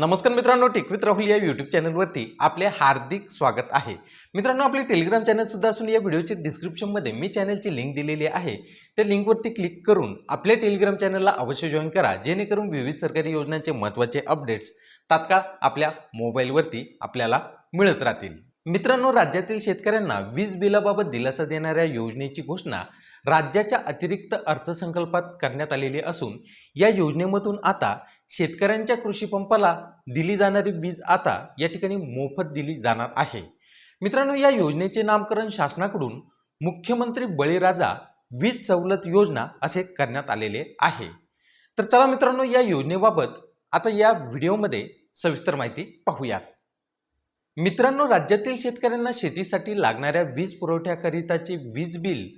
नमस्कार मित्रांनो टिकवित राहुल या यूट्यूब चॅनलवरती आपले हार्दिक स्वागत आहे. मित्रांनो आपले टेलिग्राम चॅनलसुद्धा असून या व्हिडिओच्या डिस्क्रिप्शनमध्ये मी चॅनलची लिंक दिलेली आहे. त्या लिंकवरती क्लिक करून आपल्या टेलिग्राम चॅनलला अवश्य जॉईन करा जेणेकरून विविध सरकारी योजनांचे महत्त्वाचे अपडेट्स तात्काळ आपल्या मोबाईलवरती आपल्याला मिळत राहतील. मित्रांनो राज्यातील शेतकऱ्यांना वीज बिलाबाबत दिलासा देणाऱ्या योजनेची घोषणा राज्याच्या अतिरिक्त अर्थसंकल्पात करण्यात आलेली असून या योजनेमधून आता शेतकऱ्यांच्या कृषीपंपाला दिली जाणारी वीज आता या ठिकाणी मोफत दिली जाणार आहे. मित्रांनो या योजनेचे नामकरण शासनाकडून मुख्यमंत्री बळीराजा वीज सवलत योजना असे करण्यात आलेले आहे. तर चला मित्रांनो या योजनेबाबत आता या व्हिडिओमध्ये सविस्तर माहिती पाहूयात. मित्रांनो राज्यातील शेतकऱ्यांना शेतीसाठी लागणाऱ्या वीज पुरवठ्याकरिताचे वीज बिल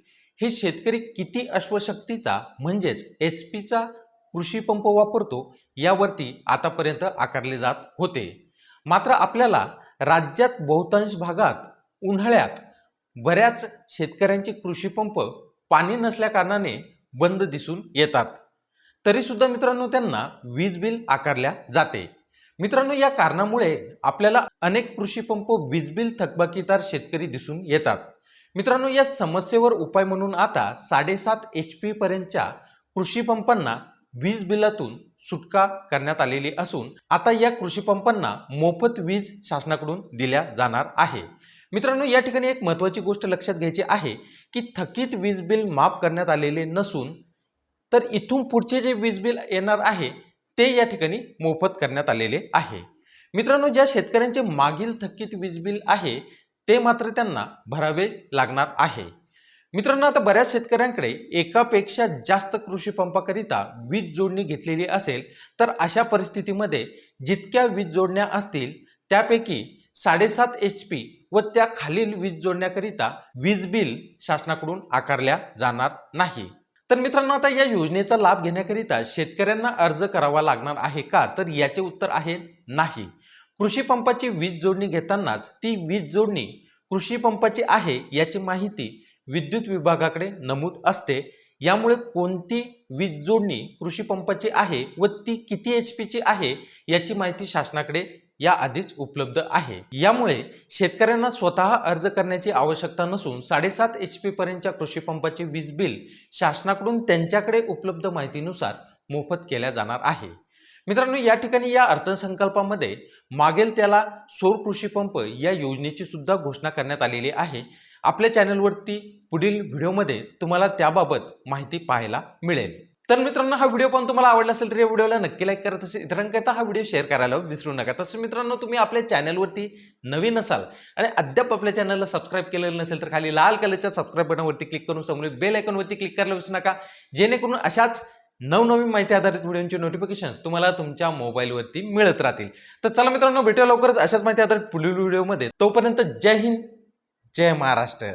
हे शेतकरी किती अश्वशक्तीचा म्हणजेच एच पीचा कृषी पंप वापरतो यावरती आतापर्यंत आकारले जात होते. मात्र आपल्याला राज्यात बहुतांश भागात उन्हाळ्यात बऱ्याच शेतकऱ्यांचे कृषी पंप पाणी नसल्याकारणाने बंद दिसून येतात. तरीसुद्धा मित्रांनो त्यांना वीज बिल आकारल्या जाते. मित्रांनो या कारणामुळे आपल्याला अनेक कृषी पंप वीज बिल थकबाकीदार शेतकरी दिसून येतात. मित्रांनो या समस्येवर उपाय म्हणून आता साडेसात एच पी पर्यंतच्या कृषी पंपांना वीज बिलातून सुटका करण्यात आलेली असून आता या कृषी पंपांना मोफत वीज शासनाकडून दिल्या जाणार आहे. मित्रांनो या ठिकाणी एक महत्त्वाची गोष्ट लक्षात घ्यायची आहे की थकीत वीज बिल माफ करण्यात आलेले नसून तर इथून पुढचे जे वीज बिल येणार आहे ते या ठिकाणी मोफत करण्यात आलेले आहे. मित्रांनो ज्या शेतकऱ्यांचे मागील थकीत वीज बिल आहे ते मात्र त्यांना भरावे लागणार आहे. मित्रांनो आता बऱ्याच शेतकऱ्यांकडे एकापेक्षा जास्त कृषी पंपाकरिता वीज जोडणी घेतलेली असेल तर अशा परिस्थितीमध्ये जितक्या वीज जोडण्या असतील त्यापैकी साडेसात एच पी व त्या खालील वीज जोडण्याकरिता वीज बिल शासनाकडून आकारल्या जाणार नाही. तर मित्रांनो आता या योजनेचा लाभ घेण्याकरिता शेतकऱ्यांना अर्ज करावा लागणार आहे का? तर याचे उत्तर आहे नाही. कृषी पंपाची वीज जोडणी घेतानाच ती वीज जोडणी कृषी पंपाची आहे याची माहिती विद्युत विभागाकडे नमूद असते. यामुळे कोणती वीज जोडणी कृषी पंपाची आहे व ती किती एच पीची आहे याची माहिती शासनाकडे या आधीच उपलब्ध आहे. यामुळे शेतकऱ्यांना स्वतः अर्ज करण्याची आवश्यकता नसून साडेसात एच पी पर्यंतच्या कृषी पंपाचे वीज बिल शासनाकडून त्यांच्याकडे उपलब्ध माहितीनुसार मोफत केल्या जाणार आहे. मित्रांनो या ठिकाणी या अर्थसंकल्पामध्ये मागेल त्याला सौर कृषी पंप या योजनेची सुद्धा घोषणा करण्यात आलेली आहे. आपल्या चॅनलवरती पुढील व्हिडिओमध्ये तुम्हाला त्याबाबत माहिती पाहायला मिळेल. तर मित्रांनो हा व्हिडिओ पण तुम्हाला आवडला असेल तर या व्हिडिओला नक्की लाईक करा. तसेच इतरांकरता हा व्हिडिओ शेअर करायला विसरू नका. तसं मित्रांनो तुम्ही आपल्या चॅनलवरती नवीन असाल आणि अद्याप आपल्या चॅनलला सबस्क्राईब केलेलं नसेल तर खाली लाल कलरच्या सबस्क्राईब बटनवरती क्लिक करून समोर बेल आयकॉनवरती क्लिक करायला विसरू नका. जेणेकरून अशाच नवनवीन माहिती आधारित व्हिडिओचे नोटिफिकेशन्स तुम्हाला तुमच्या मोबाईलवरती मिळत राहतील. तर चला मित्रांनो भेटूया लवकरच अशाच माहिती आधारित पुढील व्हिडिओमध्ये. तोपर्यंत जय हिंद जय महाराष्ट्र.